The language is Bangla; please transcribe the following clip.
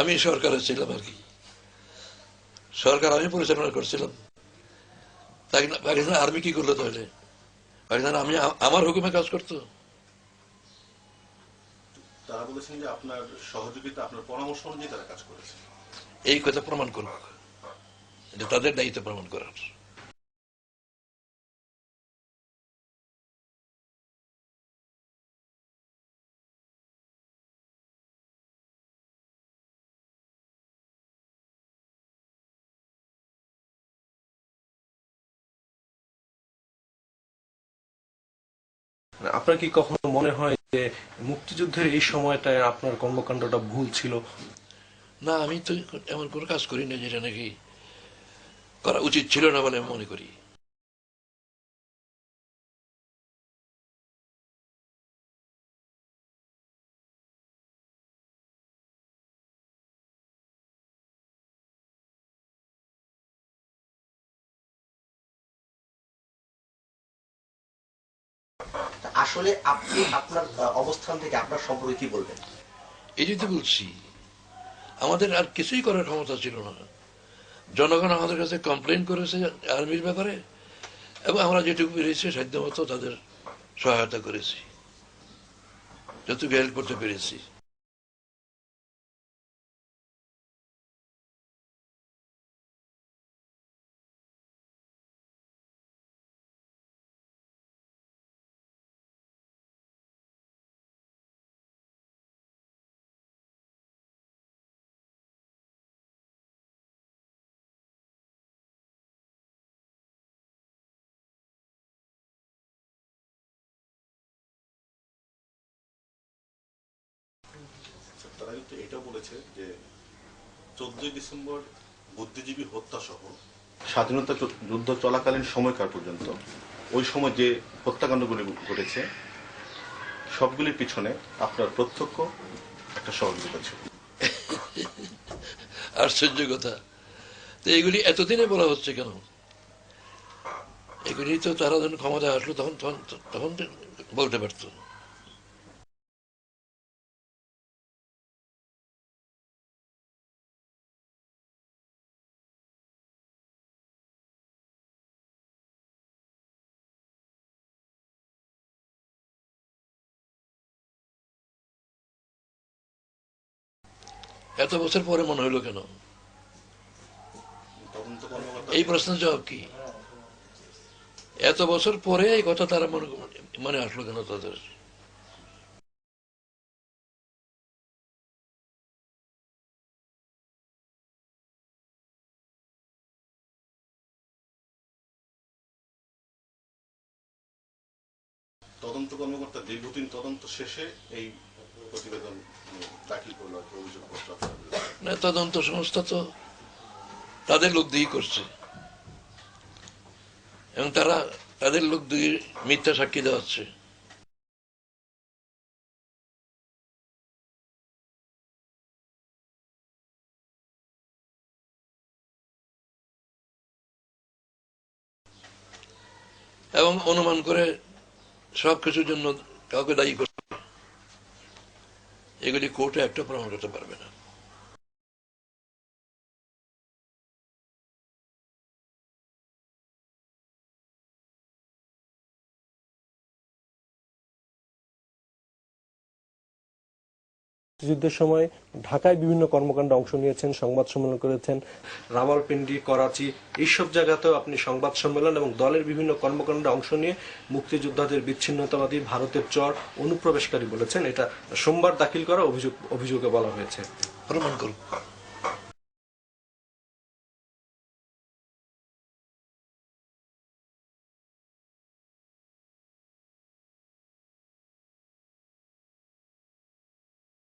আমি সরকারে ছিলাম আর কি সরকার আমি পরিচালনা করছিলাম। পাকিস্তান আর্মি কি করল তাহলে? পাকিস্তান আমি আমার হুকুমে কাজ করতো? তারা বলেছেন যে আপনার সহযোগিতা আপনার পরামর্শ অনুযায়ী তারা কাজ করেছে। এই কথা প্রমাণ করুক। এটা তাদের দায়িত্ব প্রমাণ করার। আপনার কি কখনো মনে হয় যে মুক্তিযুদ্ধের এই সময়টায় আপনার কর্মকাণ্ডটা ভুল ছিল? না, আমি তো এমন কোনো কাজ করি না যেটা নাকি করা উচিত ছিল না বলে আমি মনে করি। আসলে আপনি আপনার অবস্থান থেকে আপনার সম্পর্কে কি বলবেন? এই যে বলছি, আমাদের আর কিছুই করার ক্ষমতা ছিল না। জনগণ আমাদের কাছে কমপ্লেন করেছে আর্মির ব্যাপারে, এবং আমরা যেটুকু পেরেছি সাধ্যমতো তাদের সহায়তা করেছি। যতটুকু হেল্প করতে পেরেছি। তারা কিন্তু এটাও বলেছে যে চোদ্দই ডিসেম্বর বুদ্ধিজীবী হত্যা সহ স্বাধীনতা যুদ্ধ চলাকালীন সময়কাল পর্যন্ত ওই সময় যে হত্যাকাণ্ডগুলি ঘটেছে সবগুলির পিছনে আপনার প্রত্যক্ষ একটা সহযোগিতা ছিল। আশ্চর্য কথা। তো এগুলি এতদিনে বলা হচ্ছে কেন? এগুলি তো তারা যখন ক্ষমতা আসলো তখন তখন তখন বলতে পারতো এত বছর পরে মনে হইল কেন? এই প্রশ্নের জবাব কি? এত বছর পরে এই কথা তারা মনে মনে আসলো কেন তাদের? তদন্ত কর্মকর্তা দীর্ঘদিন তদন্ত শেষে এই প্রতিবেদন তদন্ত সংস্থা তো তাদের লোক দিয়েই করছে। এবং তারা তাদের লোক দিয়ে মিথ্যা সাক্ষী দেওয়াচ্ছে। এবং অনুমান করে সব কিছুর জন্য কাউকে দায়ী এগুলি কোর্টে একটা প্রমাণ করতে পারবে না। মুক্তিযুদ্ধের সময় ঢাকায় বিভিন্ন কর্মকাণ্ডে অংশ নিয়েছেন, সংবাদ সম্মেলন করেছেন। রামালপিন্ডি, করাচি, এইসব জায়গাতেও আপনি সংবাদ সম্মেলন এবং দলের বিভিন্ন কর্মকাণ্ডে অংশ নিয়ে মুক্তিযোদ্ধাদের বিচ্ছিন্নতাবাদী ভারতের চর অনুপ্রবেশকারী বলেছেন। এটা সোমবার দাখিল করা অভিযোগ অভিযোগে বলা হয়েছে। প্রমাণ করুক